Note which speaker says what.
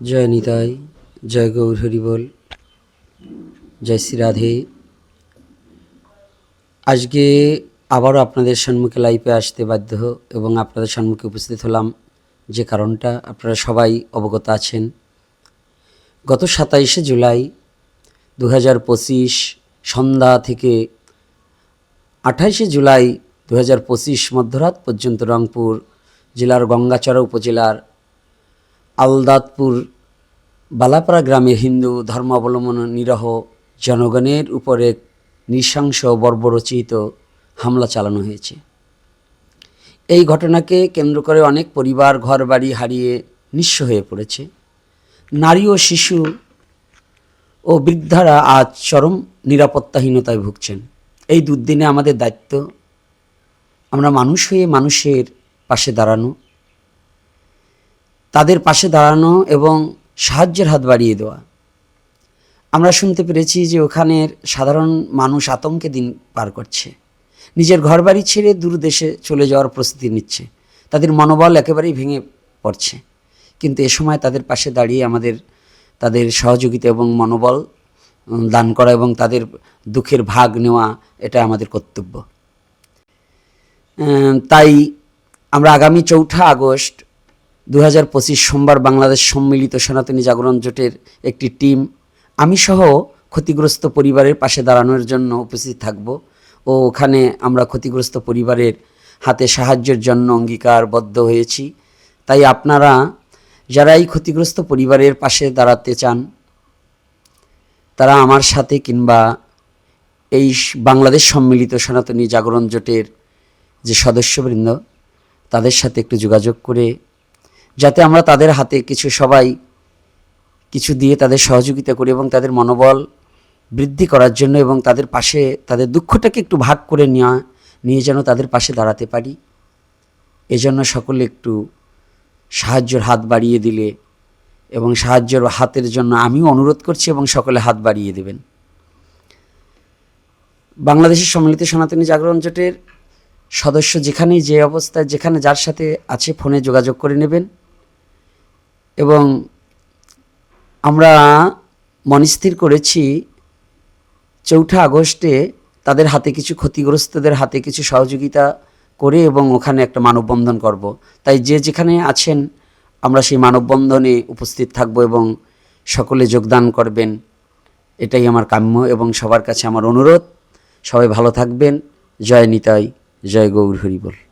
Speaker 1: জয় নিতাই, জয় গৌর হরিবল জয় শ্রী রাধে। আজকে আবারও আপনাদের সম্মুখে লাইফে আসতে বাধ্য এবং আপনাদের সম্মুখে উপস্থিত হলাম যে কারণটা, আপনারা সবাই অবগত আছেন। গত সাতাইশে জুলাই দু হাজার পঁচিশ সন্ধ্যা থেকে আঠাইশে জুলাই দু হাজার পঁচিশ মধ্যরাত পর্যন্ত রংপুর জেলার গঙ্গাচড়া উপজেলার আলদাতপুর বালাপাড়া গ্রামের হিন্দু ধর্মাবলম্বন নিরহ জনগণের উপরে নৃশংস বর্বরচিত হামলা চালানো হয়েছে। এই ঘটনাকে কেন্দ্র করে অনেক পরিবার ঘর বাড়ি হারিয়ে নিঃস্ব হয়ে পড়েছে। নারী ও শিশু ও বৃদ্ধারা আজ চরম নিরাপত্তাহীনতায় ভুগছেন। এই দুর্দিনে আমাদের দায়িত্ব, আমরা মানুষ হয়ে মানুষের পাশে দাঁড়ানো তাদের পাশে দাঁড়ানো এবং সাহায্যের হাত বাড়িয়ে দেওয়া। আমরা শুনতে পেরেছি যে ওখানের সাধারণ মানুষ আতঙ্কে দিন পার করছে। নিজের ঘরবাড়ি ছেড়ে দূর দেশে চলে যাওয়ার প্রস্তুতি নিচ্ছে। তাদের মনোবল একেবারেই ভেঙে পড়ছে। কিন্তু এ সময় তাদের পাশে দাঁড়িয়ে আমাদের, তাদের সহযোগিতা এবং মনোবল দান করা এবং তাদের দুঃখের ভাগ নেওয়া এটা আমাদের কর্তব্য। তাই আমরা আগামী চৌঠা আগস্ট দু হাজার পঁচিশ সোমবার বাংলাদেশ সম্মিলিত সনাতনী জাগরণ জোটের একটি টিম আমি সহ ক্ষতিগ্রস্ত পরিবারের পাশে দাঁড়ানোর জন্য উপস্থিত থাকব ও ওখানে আমরা ক্ষতিগ্রস্ত পরিবারের হাতে সাহায্যের জন্য অঙ্গীকারবদ্ধ হয়েছি। তাই আপনারা যারা এই ক্ষতিগ্রস্ত পরিবারের পাশে দাঁড়াতে চান, তারা আমার সাথে কিংবা এই বাংলাদেশ সম্মিলিত সনাতনী জাগরণ জোটের যে সদস্যবৃন্দ, তাদের সাথে একটু যোগাযোগ করে যাতে আমরা তাদের হাতে কিছু সবাই কিছু দিয়ে তাদের সহযোগিতা করি এবং তাদের মনোবল বৃদ্ধি করার জন্য এবং তাদের পাশে, তাদের দুঃখটাকে একটু ভাগ করে নেওয়া, নিয়ে যেন তাদের পাশে দাঁড়াতে পারি। এজন্য সকলে একটু সাহায্যের হাত বাড়িয়ে দিলে এবং সাহায্যের হাতের জন্য আমিও অনুরোধ করছি এবং সকলে হাত বাড়িয়ে দেবেন। বাংলাদেশের সম্মিলিত সনাতনী জাগরণ জোটের সদস্য যেখানেই যে অবস্থায়, যেখানে যার সাথে আছে, ফোনে যোগাযোগ করে নেবেন। এবং আমরা মনস্থির করেছি চৌঠা আগস্টে তাদের হাতে কিছু ক্ষতিগ্রস্তদের হাতে কিছু সহযোগিতা করে এবং ওখানে একটা মানববন্ধন করব। তাই যে যেখানে আছেন, আমরা সেই মানববন্ধনে উপস্থিত থাকব এবং সকলে যোগদান করবেন। এটাই আমার কাম্য এবং সবার কাছে আমার অনুরোধ। সবাই ভালো থাকবেন। জয় নিতাই, জয় গৌর হরিবল।